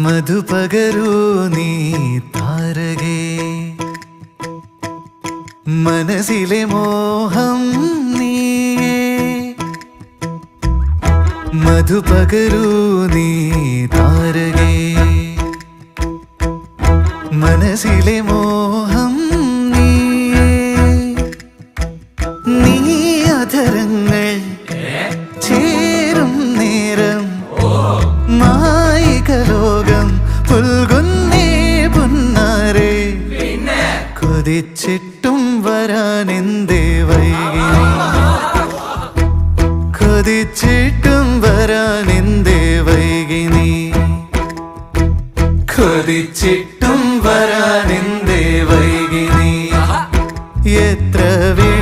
മധുപകരൂ നീ താരകേ. മനസ്സിലെ മോഹം നീയേ. മധുപകരൂ നീ താരകേ. മനസ്സിലെ മോഹം കൊതിച്ചിട്ടും വരാൻ എന്തേ വൈകി കൊതിച്ചിട്ടും വരാൻ എന്തേ വൈകി നീ കൊതിച്ചിട്ടും വരാൻ എന്തേ വൈകി നീ എത്ര വേ